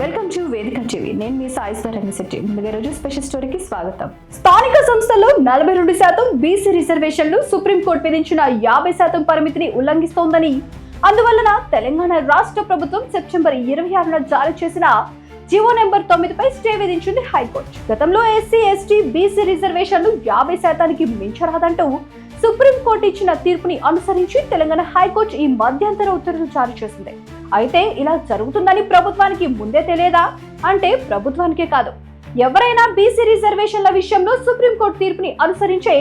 Welcome to Vedika TV. నేను మీ సాయిశ్వర్ రంగశెట్టి ముందుగా రోజు స్పెషల్ స్టోరీకి స్వాగతం. స్థానిక సంస్థల్లో నలభై రెండు శాతం బీసీ రిజర్వేషన్లు సుప్రీంకోర్టు విధించిన యాభై శాతం పరిమితిని ఉల్లంఘిస్తోందని. అందువలన తెలంగాణ రాష్ట్ర ప్రభుత్వం సెప్టెంబర్ ఇరవై ఆరున జారీ చేసిన జీవో నెంబర్ తొమ్మిదిపై స్టే విధించింది హైకోర్టు. గతంలో ఎస్సీ ఎస్టీ బీసీ రిజర్వేషన్లు యాభై శాతానికి మించరాదంటూ సుప్రీంకోర్టు ఇచ్చిన తీర్పుని అనుసరించి తెలంగాణ హైకోర్టు ఈ మధ్యంతర ఉత్తర్వులు జారీ చేసింది. అయితే ఇలా జరుగుతుందని ప్రభుత్వానికి ముందే తెలియదా? అంటే ప్రభుత్వానికే కాదు. ఎవరైనా బీసీ రిజర్వేషన్ల విషయంలో సుప్రీంకోర్టు తీర్పుని అనుసరించే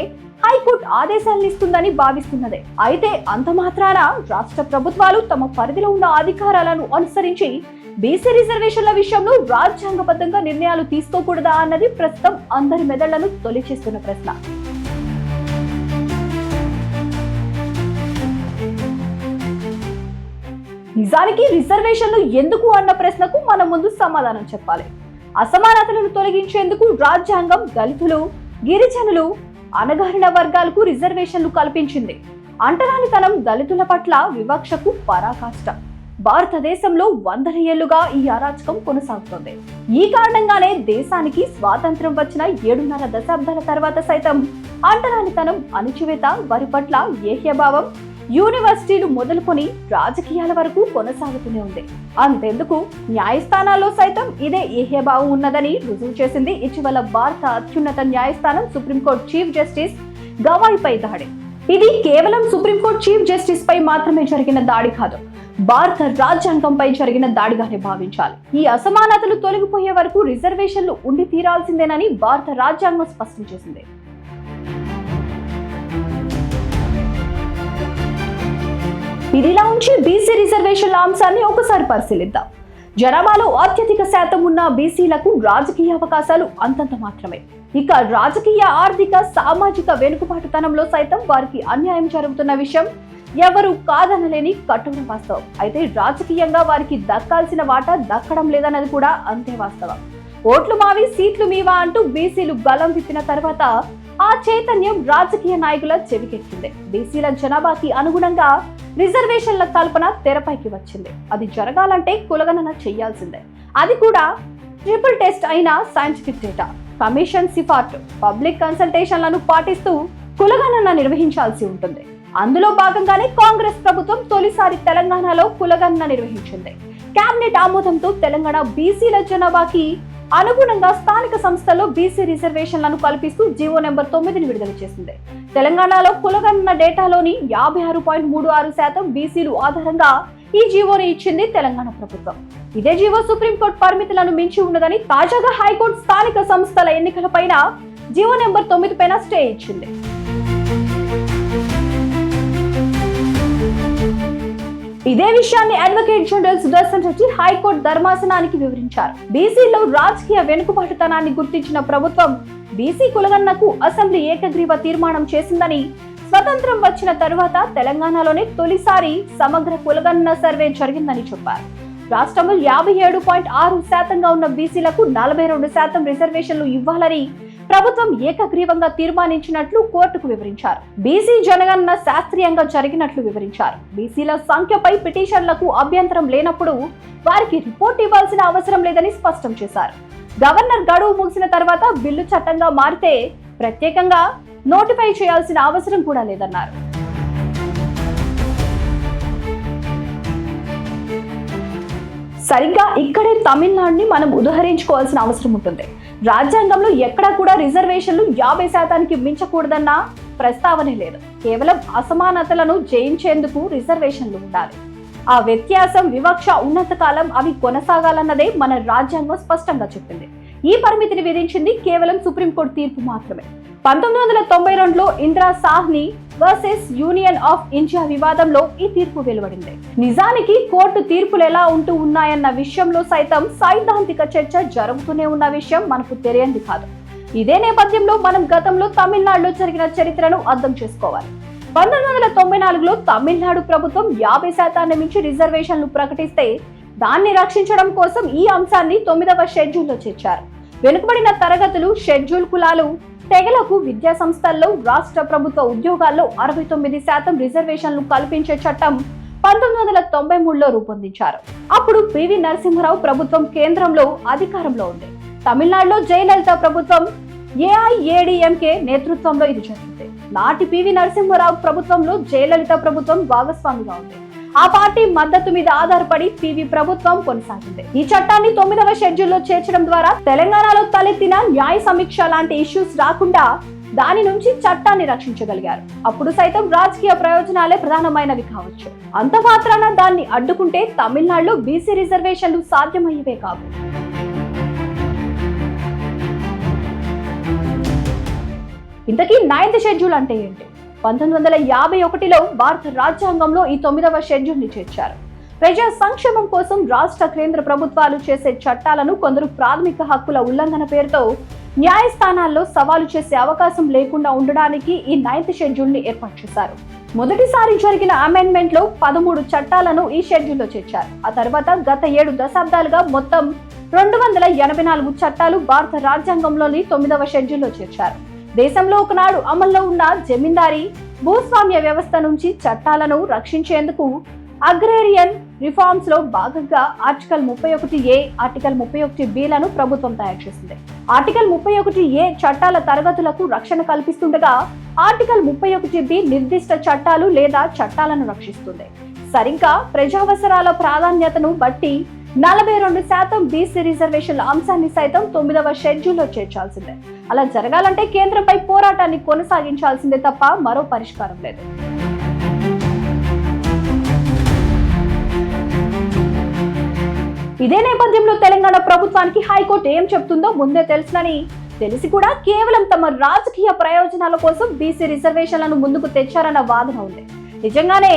హైకోర్టు ఆదేశాలను ఇస్తుందని భావిస్తున్నదే. అయితే అంత మాత్రాన రాష్ట్ర ప్రభుత్వాలు తమ పరిధిలో ఉన్న అధికారాలను అనుసరించి బీసీ రిజర్వేషన్ల విషయంలో రాజ్యాంగబద్ధంగా నిర్ణయాలు తీసుకోకూడదా అన్నది ప్రస్తుతం అందరి మెదళ్ళను తొలిచేస్తున్న ప్రశ్న. నిజానికి రిజర్వేషన్లు ఎందుకు అన్న ప్రశ్నకు మనం ముందు సమాధానం చెప్పాలి. అసమానతలను తొలగించేందుకు రాజ్యాంగం దళితులు గిరిజనులు అనగారిన వర్గాలకు రిజర్వేషన్లు కల్పించింది. అంటరానితనం దళితుల పట్ల వివక్షకు పరాకాష్ట. భారతదేశంలో వందల ఏళ్ళుగా ఈ అరాచకం కొనసాగుతోంది. ఈ కారణంగానే దేశానికి స్వాతంత్రం వచ్చిన ఏడున్నర దశాబ్దాల తర్వాత సైతం అంటరానితనం అణచివేత వారి పట్ల ఏహ్యభావం యూనివర్సిటీలు మొదలుకొని రాజకీయాల వరకు కొనసాగుతూనే ఉంది. అంతెందుకు న్యాయస్థానాల్లో సైతం ఇదే ఏహ్యభావం ఉన్నదని రుజువు చేసింది ఇటీవల భారత అత్యున్నత న్యాయస్థానం సుప్రీంకోర్టు చీఫ్ జస్టిస్ గవాయిపై దాడి. ఇది కేవలం సుప్రీంకోర్టు చీఫ్ జస్టిస్ పై మాత్రమే జరిగిన దాడి కాదు భారత రాజ్యాంగంపై జరిగిన దాడిగానే భావించాలి. ఈ అసమానతలు తొలగిపోయే వరకు రిజర్వేషన్లు ఉండి తీరాల్సిందేనని భారత రాజ్యాంగం స్పష్టం చేసింది. ఇదిలా ఉంచి బీసీ రిజర్వేషన్ల అంశాన్ని ఒకసారి పరిశీలిద్దాం. జనాభాలో అత్యధిక శాతం ఉన్న బీసీలకు రాజకీయ అవకాశాలు అంతంత మాత్రమే. ఇక రాజకీయ ఆర్థిక సామాజిక వెనుకబాటుతనంలో సైతం వారికి అన్యాయం జరుగుతున్న విషయం ఎవరు కాదనలేని కఠోర వాస్తవం. అయితే రాజకీయంగా వారికి దక్కాల్సిన వాటా దక్కడం లేదన్నది కూడా అంతే వాస్తవం. ఓట్లు మావి సీట్లు మీవా అంటూ బీసీలు గలం విప్పిన తర్వాత ఆ చైతన్యం రాజకీయ నాయకుల చెవికెక్కింది. బీసీల జనాభాకి అనుగుణంగా రిజర్వేషన్ల కల్పన తెరపైకి వచ్చింది. అది జరగాలంటే కులగణన చేయాల్సిందే. అది కూడా ట్రిపుల్ టెస్ట్ అయిన సైంటిఫిక్ డేటా. కమిషన్ సిఫార్టు పబ్లిక్ కన్సల్టేషన్లను పాటిస్తూ కులగణన నిర్వహించాల్సి ఉంటుంది. అందులో భాగంగానే కాంగ్రెస్ ప్రభుత్వం తొలిసారి తెలంగాణలో కులగణన నిర్వహించింది. కేబినెట్ ఆమోదంతో తెలంగాణ బీసీల జనాభాకి అనుగుణంగా స్థానిక సంస్థల్లో బీసీ రిజర్వేషన్లను కల్పిస్తూ జీవో నెంబర్ తొమ్మిదిని విడుదల చేసింది. తెలంగాణలో కులగణన డేటాలోని యాభై ఆరు పాయింట్ మూడు ఆరు శాతం బీసీలు ఆధారంగా ఈ జీవోని ఇచ్చింది తెలంగాణ ప్రభుత్వం. ఇదే జీవో సుప్రీంకోర్టు పరిమితులను మించి ఉన్నదని తాజాగా హైకోర్టు స్థానిక సంస్థల ఎన్నికలపైన జీవో నెంబర్ తొమ్మిది పైన స్టే ఇచ్చింది. ఇదే విషయాన్ని advocate general Sudarshan Reddy high court ధర్మాసనానికి వివరించారు. బీసీలో రాజకీయ వెనుకబాటుతనాన్ని గుర్తించిన ప్రభుత్వం బీసీ కులగన్నకు అసెంబ్లీ ఏకగ్రీవ తీర్మానం చేసిందని స్వతంత్రం వచ్చిన తరువాత తెలంగాణలోనే తొలిసారి సమగ్ర కులగన్న సర్వే జరిగిందని చెప్పారు. రాష్ట్రంలో యాభై ఏడు పాయింట్ ఆరు శాతంగా ఉన్న బీసీలకు నలభై రెండు శాతం రిజర్వేషన్లు ఇవ్వాలని ప్రభుత్వం ఏకగ్రీవంగా తీర్మానించినట్లు కోర్టుకు వివరించారు. బీసీ జనగణన శాస్త్రీయంగా జరిగినట్లు వివరించారు. బీసీల సంఖ్యపై పిటిషన్లకు అభ్యంతరం లేనప్పుడు వారికి రిపోర్ట్ ఇవ్వాల్సిన అవసరం లేదని స్పష్టం చేశారు. గవర్నర్ గడువు ముగిసిన తర్వాత బిల్లు చట్టంగా మారితే ప్రత్యేకంగా నోటిఫై చేయాల్సిన అవసరం కూడా లేదన్నారు. సరిగ్గా ఇక్కడే తమిళనాడుని మనం ఉదహరించుకోవాల్సిన అవసరం ఉంటుంది. రాజ్యాంగంలో ఎక్కడా కూడా రిజర్వేషన్లు యాభై శాతానికి మించకూడదన్న ప్రస్తావనే లేదు. కేవలం అసమానతలను జయించేందుకు రిజర్వేషన్లు ఉండాలి. ఆ వ్యత్యాసం వివక్ష ఉన్నత కాలం అవి కొనసాగాలన్నదే మన రాజ్యాంగం స్పష్టంగా చెప్పింది. ఈ పరిమితిని విధించింది కేవలం సుప్రీంకోర్టు తీర్పు మాత్రమే. పంతొమ్మిది వందల తొంభై రెండులో Indira Sawhney versus union of India వివాదంలో ఈ తీర్పు వెలువడింది. నిజానికి కోర్టు తీర్పులు ఎలా ఉంటూ ఉన్నాయన్న విషయంలో సైతం సైద్ధాంతిక చర్చ జరుగుతూనే ఉన్న విషయం మనకు తెలియంది కాదు. ఇదే నేపథ్యంలో మనం గతంలో తమిళనాడులో జరిగిన చరిత్రను అర్థం చేసుకోవాలి. పంతొమ్మిది వందల తొంభై నాలుగులో తమిళనాడు ప్రభుత్వం యాభై శాతాన్ని మించి రిజర్వేషన్లు ప్రకటిస్తే దాన్ని రక్షించడం కోసం ఈ అంశాన్ని తొమ్మిదవ షెడ్యూల్లో చేర్చారు. వెనుకబడిన తరగతులు షెడ్యూల్ కులాలు తెగలకు విద్యా సంస్థల్లో రాష్ట్ర ప్రభుత్వ ఉద్యోగాల్లో అరవై తొమ్మిది శాతం రిజర్వేషన్లు కల్పించే చట్టం పంతొమ్మిది వందల తొంభై మూడులో రూపొందించారు. అప్పుడు పివి నరసింహరావు ప్రభుత్వం కేంద్రంలో అధికారంలో ఉంది. తమిళనాడులో జయలలిత ప్రభుత్వం ఏఐఏడిఎంకే నేతృత్వంలో ఇది జరిగింది నాటి పివి నరసింహరావు ప్రభుత్వంలో జయలలిత ప్రభుత్వం భాగస్వామిగా ఉంది. ఆ పార్టీ మద్దతు మీద ఆధారపడి పివి ప్రభుత్వం కొనసాగింది. ఈ చట్టాన్ని తొమ్మిదవ షెడ్యూల్లో చేర్చడం ద్వారా తెలంగాణలో తలెత్తిన న్యాయ సమీక్ష లాంటి ఇష్యూస్ రాకుండా దాని నుంచి చట్టాన్ని రక్షించగలిగారు. అప్పుడు సైతం రాజకీయ ప్రయోజనాలే ప్రధానమైనవి కావచ్చు. అంత మాత్రాన దాన్ని అడ్డుకుంటే తమిళనాడులో బీసీ రిజర్వేషన్లు సాధ్యమయ్యేవే కావు. ఇంతకీ నైన్త్ షెడ్యూల్ అంటే ఏంటి? పంతొమ్మిది వందల యాభై ఒకటిలో భారత రాజ్యాంగంలో ఈ తొమ్మిదవ షెడ్యూల్ని చేర్చారు. ప్రజా సంక్షేమం కోసం రాష్ట్ర కేంద్ర ప్రభుత్వాలు చేసే చట్టాలను కొందరు ప్రాథమిక హక్కుల ఉల్లంఘన పేరుతో న్యాయస్థానాల్లో సవాలు చేసే అవకాశం లేకుండా ఉండడానికి ఈ నైన్త్ షెడ్యూల్ని ఏర్పాటు చేశారు. మొదటిసారి జరిగిన అమెండ్మెంట్లో పదమూడు చట్టాలను ఈ షెడ్యూల్లో చేర్చారు. ఆ తర్వాత గత ఏడు దశాబ్దాలుగా మొత్తం రెండు వందల ఎనభై నాలుగు చట్టాలు భారత రాజ్యాంగంలోని తొమ్మిదవ షెడ్యూల్లో చేర్చారు. దేశంలో ఒకనాడు అమల్లో ఉన్న జమీందారీ భూస్వామ్య వ్యవస్థ నుంచి చట్టాలను రక్షించేందుకు అగ్రేరియన్ రిఫార్మ్స్లో భాగంగా ఆర్టికల్ ముప్పై ఒకటి ఏ ఆర్టికల్ ముప్పై ఒకటి బిలను ప్రభుత్వం తయారు చేసింది. ఆర్టికల్ ముప్పై ఒకటి ఏ చట్టాల తరగతులకు రక్షణ కల్పిస్తుండగా ఆర్టికల్ ముప్పై ఒకటి బి నిర్దిష్ట చట్టాలు లేదా చట్టాలను రక్షిస్తుంది. సరిగ్గా ప్రజావసరాల ప్రాధాన్యతను బట్టి నలభై రెండు శాతం బీసీ రిజర్వేషన్ల అంశాన్ని సైతం తొమ్మిదవ షెడ్యూల్లో చేర్చాల్సిందే. అలా జరగాలంటే కేంద్రంపై పోరాటాన్ని కొనసాగించాల్సిందే తప్ప మరో పరిష్కారం లేదు. ఇదే నేపథ్యంలో తెలంగాణ ప్రభుత్వానికి హైకోర్టు ఏం చెప్తుందో ముందే తెలుసునని తెలిసి కూడా కేవలం తమ రాజకీయ ప్రయోజనాల కోసం బీసీ రిజర్వేషన్లను ముందుకు తెచ్చారన్న వాదన ఉంది. నిజంగానే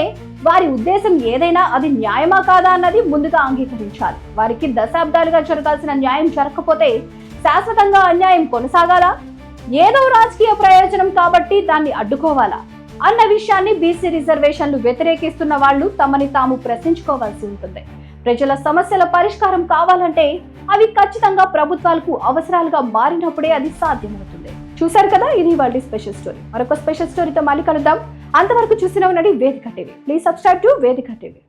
వారి ఉద్దేశం ఏదైనా అది న్యాయమా కాదా అన్నది ముందుగా అంగీకరించాలి. వారికి దశాబ్దాలుగా జరగాల్సిన న్యాయం జరగకపోతే శాశ్వతంగా అన్యాయం కొనసాగాలా? ఏదో రాజకీయ ప్రయోజనం కాబట్టి దాన్ని అడ్డుకోవాలా? అన్న విషయాన్ని బీసీ రిజర్వేషన్లు వ్యతిరేకిస్తున్న వాళ్ళు తమని తాము ప్రశ్నించుకోవాల్సి ఉంటుంది. ప్రజల సమస్యల పరిష్కారం కావాలంటే అవి ఖచ్చితంగా ప్రభుత్వాలకు అవసరాలుగా మారినప్పుడే అది సాధ్యమవుతుంది. చూశారు కదా ఇది వాళ్ళ స్పెషల్ స్టోరీ. మరొక స్పెషల్ స్టోరీతో మళ్ళీ కలుద్దాం. అంతవరకు చూసిన ఉన్నది Vedika TV. Please subscribe to Vedika TV.